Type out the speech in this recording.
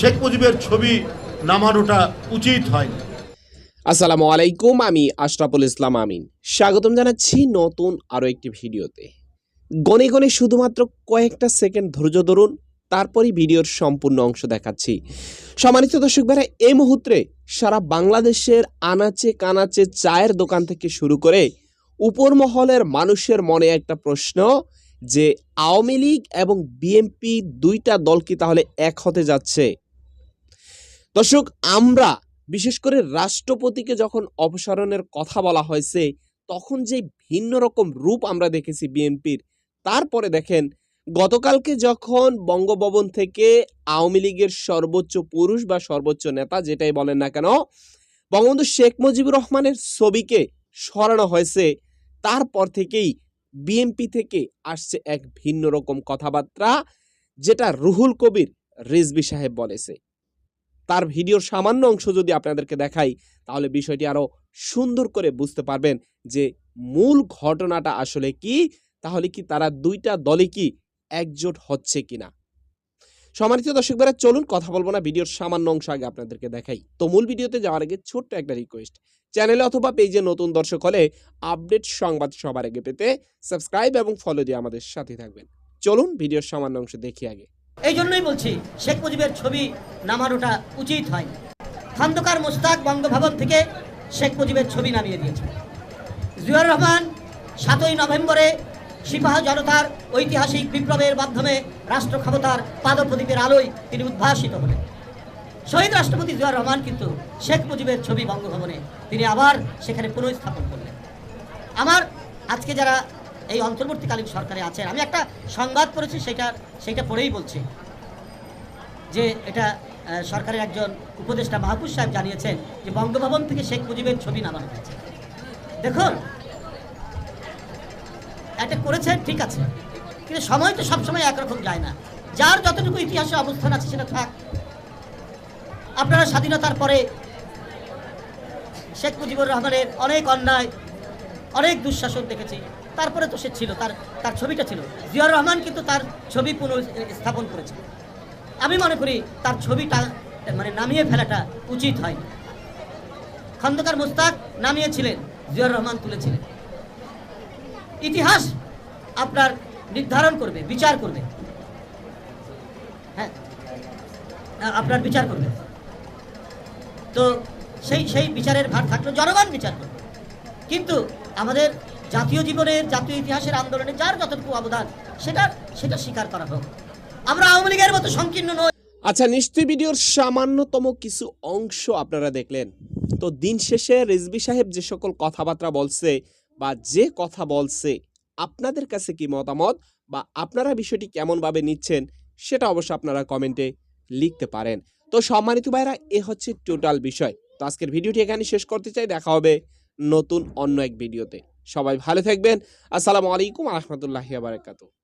শেখ মুজিবের ছবি নামানোটা উচিত হয়নি। আসসালামু আলাইকুম, আমি আশরাফুল ইসলাম আমিন। স্বাগতম জানাচ্ছি নতুন আরও একটি ভিডিওতে। গনে গনে শুধুমাত্র কয়েকটা সেকেন্ড ধৈর্য ধরুন, তারপরই ভিডিওর সম্পূর্ণ অংশ দেখাচ্ছি। সম্মানিত দর্শক ভাইরা, এই মুহূর্তে সারা বাংলাদেশের আনাচে কানাচে চায়ের দোকান থেকে শুরু করে উপর মহলের মানুষের মনে একটা প্রশ্ন যে, আওয়ামী লীগ এবং বিএনপি দুইটা দল কি তাহলে এক হতে যাচ্ছে? দর্শক, আমরা বিশেষ করে রাষ্ট্রপতিকে যখন অপসারণের কথা বলা হয়েছে, তখন যে ভিন্ন রকম রূপ আমরা দেখেছি বিএনপির, তারপরে দেখেন, গতকালকে যখন বঙ্গভবন থেকে আওয়ামী লীগের সর্বোচ্চ পুরুষ বা সর্বোচ্চ নেতা, যেটাই বলেন না কেন, বঙ্গবন্ধু শেখ মুজিবুর রহমানের ছবিকে সরানো হয়েছে, তারপর থেকেই বিএনপি থেকে আসছে এক ভিন্ন রকম কথাবার্তা, যেটা রুহুল কবির রিজবি সাহেব বলেছে। তার ভিডিওর সামান্য অংশ যদি আপনাদেরকে দেখাই, তাহলে বিষয়টি আরও সুন্দর করে বুঝতে পারবেন যে মূল ঘটনাটা আসলে কি, তাহলে কি তারা দুইটা দলে কি একজোট হচ্ছে কিনা। সম্মানিত দর্শকরা চলুন কথা বলব না, ভিডিওর সামান্য অংশ আগে আপনাদেরকে দেখাই। তো মূল ভিডিওতে যাওয়ার আগে ছোট্ট একটা রিকোয়েস্ট চ্যানেলে অথবা পেজে নতুন দর্শক হলে আপডেট সংবাদ সবার আগে পেতে সাবস্ক্রাইব এবং ফলো দিয়ে আমাদের সাথে থাকবেন। চলুন ভিডিওর সামান্য অংশ দেখি আগে। এই জন্যই বলছি, শেখ মুজিবের ছবি নামানোটা উচিত হয় খন্দকার মোস্তাক বঙ্গভবন থেকে শেখ মুজিবের ছবি নামিয়ে দিয়েছে। জিয়াউর রহমান সাতই নভেম্বরে সিপাহ জনতার ঐতিহাসিক বিপ্লবের মাধ্যমে রাষ্ট্র ক্ষমতার পাদপ্রদীপের আলোয় তিনি উদ্ভাসিত হলেন। শহীদ রাষ্ট্রপতি জিয়াউর রহমান কিন্তু শেখ মুজিবের ছবি বঙ্গভবনে তিনি আবার সেখানে পুনঃস্থাপন করলেন। আমার আজকে যারা এই অন্তর্বর্তীকালীন সরকারে আছেন। আমি একটা সংবাদ পড়েছি, সেটা সেটা পড়েই বলছি। যে এটা সরকারের একজন উপদেষ্টা মাহফুজ সাহেব জানিয়েছেন যে বঙ্গভবন থেকে শেখ মুজিবের ছবি নামানো হয়েছে। দেখুন, এটা করেছেন, ঠিক আছে। কিন্তু সময় তো সবসময় একরকম যায় না। যার যতটুকু ইতিহাসে অবস্থান আছে, সেটা থাক। আপনারা স্বাধীনতার পরে শেখ মুজিবুর রহমানের অনেক অন্যায়, অনেক দুঃশাসন দেখেছি। তারপরে তো সে ছিল, তার তার ছবিটা ছিল। জিয়াউর রহমান কিন্তু তার ছবি পুনঃস্থাপন করেছে আমি মনে করি তার ছবিটা মানে নামিয়ে ফেলাটা উচিত হয়নি। খন্দকার মুস্তাক নামিয়েছিলেন, জিয়াউর রহমান তুলেছিলেন। ইতিহাস আপনার নির্ধারণ করবে, বিচার করবে। হ্যাঁ আপনার বিচার করবে। তো সেই সেই বিচারের ভার থাকল, জনগণ বিচার করবে। কিন্তু আমাদের জাতীয় জীবনের, জাতীয় ইতিহাসের আন্দোলনে যার যতটুকু অবদান, সেটা সেটা স্বীকার করা হোক। আমরা আওয়ামী লীগের মতো সংকীর্ণ নই। আচ্ছা নিশ্চয়ই ভিডিওর সামান্যতম কিছু অংশ আপনারা দেখলেন। তো দিন শেষে রিজবি সাহেব যে সকল কথাবার্তা বলছে বা যে কথা বলছে, আপনাদের কাছে কি মতামত বা আপনারা বিষয়টি কেমনভাবে নিচ্ছেন, সেটা অবশ্য আপনারা কমেন্টে লিখতে পারেন। তো সম্মানিত ভাইরা, এ হচ্ছে টোটাল বিষয়। তো আজকের ভিডিওটি এখানে শেষ করতে চাই। দেখা হবে নতুন অন্য এক ভিডিওতে। সবাই ভালো থাকবেন। আসসালামু আলাইকুম আহমতুল্লাহ বারাকাতু